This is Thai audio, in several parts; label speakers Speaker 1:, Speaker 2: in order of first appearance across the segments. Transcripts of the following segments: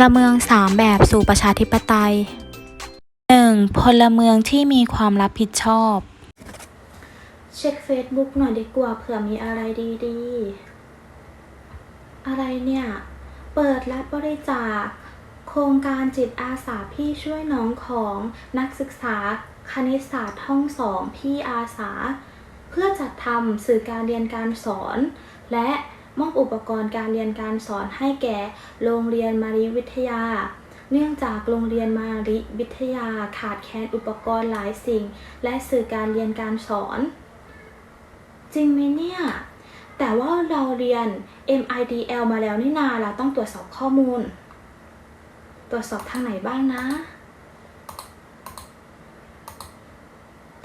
Speaker 1: ลเมืองสามแบบสู่ประชาธิปไตย 1. พลเมืองที่มีความรับผิดชอบ
Speaker 2: เช็คเฟซบุ๊กหน่อยดีกว่าเผื่อมีอะไรดีๆ อะไรเนี่ย เปิดรับบริจาค โครงการจิตอาสาพี่ช่วยน้องของนักศึกษาคณิตศาสตร์ห้องสองพี่อาสา เพื่อจัดทำสื่อการเรียนการสอน และ มอบอุปกรณ์การเรียนการสอนให้แก่โรงเรียนมารีวิทยา เนื่องจากโรงเรียนมาริวิทยาขาดแคลนอุปกรณ์หลายสิ่ง และสื่อการเรียนการสอน จริงไหมเนี่ย แต่ว่าเราเรียน MIDL มาแล้วนี่นาเราต้องตรวจสอบข้อมูล ตรวจสอบทางไหนบ้างนะ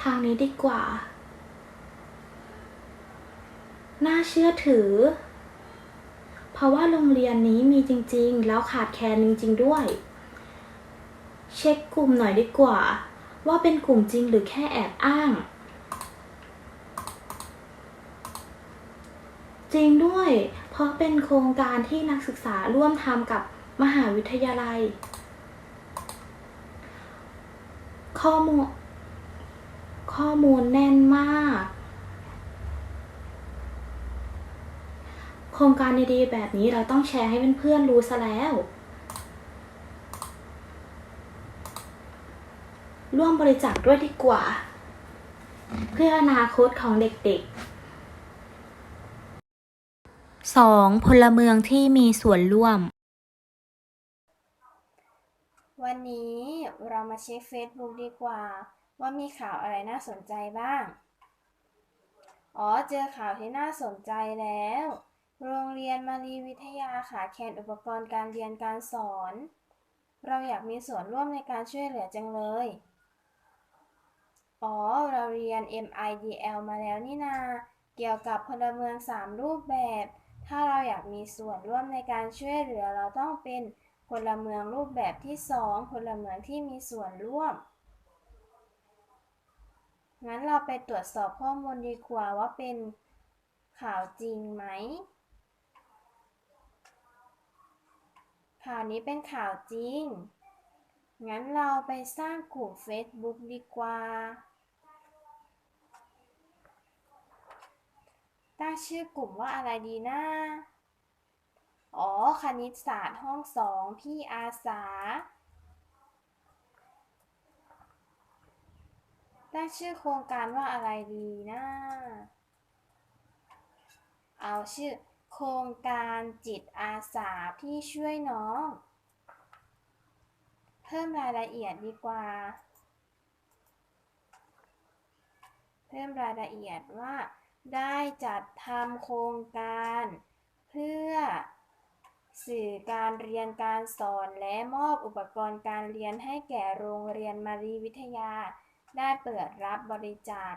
Speaker 2: ทางนี้ดีกว่าน่าเชื่อถือ เพราะว่าโรงเรียนนี้มีจริงๆ แล้วขาดแคลนจริง ๆ ด้วย เช็คกลุ่มหน่อยดีกว่า ว่าเป็นกลุ่มจริงหรือแค่แอบอ้าง จริงด้วย เพราะเป็นโครงการที่นักศึกษาร่วมทำกับมหาวิทยาลัย ข้อมูลข้อมูลแน่นมาก ครงการดีๆแบบนี้เราต้องแชร์ให้เพื่อนๆรู้ซะแล้ว ร่วมบริจาคด้วยดีกว่า เพื่ออนาคตของเด็กๆ
Speaker 1: 2. พลเมืองที่มีส่วนร่วม
Speaker 3: วันนี้เรามาเช็ค Facebook ดีกว่า ว่ามีข่าวอะไรน่าสนใจบ้าง อ๋อ เจอข่าวที่น่าสนใจแล้ว โรงเรียนมารีวิทยาขาดแคลนอุปกรณ์การเรียนการสอน เราอยากมีส่วนร่วมในการช่วยเหลือจังเลย อ๋อ เราเรียน MIDL มาแล้วนี่นา เกี่ยวกับพลเมือง 3 รูปแบบ ถ้าเราอยากมีส่วนร่วมในการช่วยเหลือเราต้องเป็นพลเมืองรูปแบบที่ 2พลเมืองที่มีส่วนร่วม งั้นเราไปตรวจสอบข้อมูลดีกว่าว่าเป็นข่าวจริงไหม ข่าวนี้เป็นข่าวจริง งั้นเราไปสร้างกลุ่ม Facebook ดีกว่า ตั้งชื่อกลุ่มว่าอะไรดีนะ อ๋อ คณิตศาสตร์ห้องสอง พี่อาสา ตั้งชื่อโครงการว่าอะไรดีนะ เอาชื่อ ครงการจิตอาสาพี่ช่วยน้อง เพิ่มรายละเอียดดีกว่า เพิ่มรายละเอียดว่า ได้จัดทำโครงการ เพื่อสื่อการเรียนการสอนและมอบอุปกรณ์การเรียนให้แก่โรงเรียนมารีวิทยา ได้เปิดรับบริจาค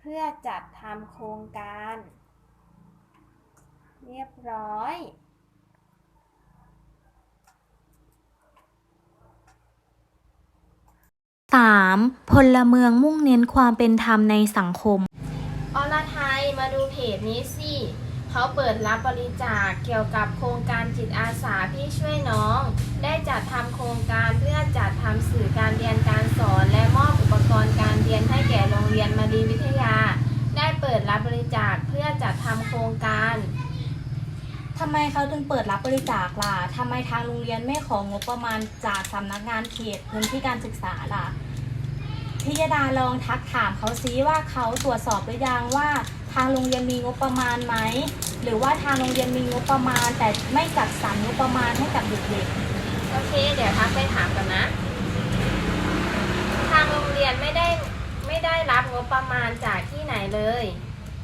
Speaker 3: เพื่อจัดทำโครงการ เรียบร้อย
Speaker 1: 3. พลเมืองมุ่งเน้นความเป็นธรรมในสังคม
Speaker 3: อรไทยมาดูเพจนี้สิ เขาเปิดรับบริจาคเกี่ยวกับโครงการจิตอาสาพี่ช่วยน้อง ได้จัดทำโครงการเพื่อจัดทำสื่อการเรียนการสอน และมอบอุปกรณ์การเรียนให้แก่โรงเรียนมารีวิทยา ได้เปิดรับบริจาคเพื่อจัดทำโครงการ
Speaker 4: ทำไมเขาถึงเปิดรับบริจาคล่ะทำไมทางโรงเรียนไม่ของงบประมาณจากสำนักงานเขตพื้นที่การศึกษาล่ะพิยดาลองทักถามเขาซิว่าเขาตรวจสอบหรือยังว่าทางโรงเรียนมีงบประมาณไหมหรือว่าทางโรงเรียนมีงบประมาณ แต่ไม่จัดสรรงบประมาณให้กับเด็กๆ
Speaker 3: โอเค เดี๋ยวทักไปถามกันนะ ทางโรงเรียนไม่ได้ไม่ได้รับงบประมาณจากที่ไหนเลย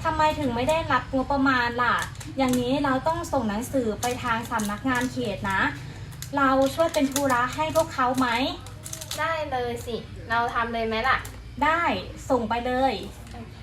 Speaker 4: ทำไมถึงไม่ได้รับงบประมาณล่ะ อย่างนี้เราต้องส่งหนังสือไปทางสำนักงานเขตนะ เราช่วยเป็นธุระให้พวกเขาไหม
Speaker 3: ได้เลยสิ เราทำเลยไหมล่ะ
Speaker 4: ได้ ส่งไปเลย
Speaker 3: โอเค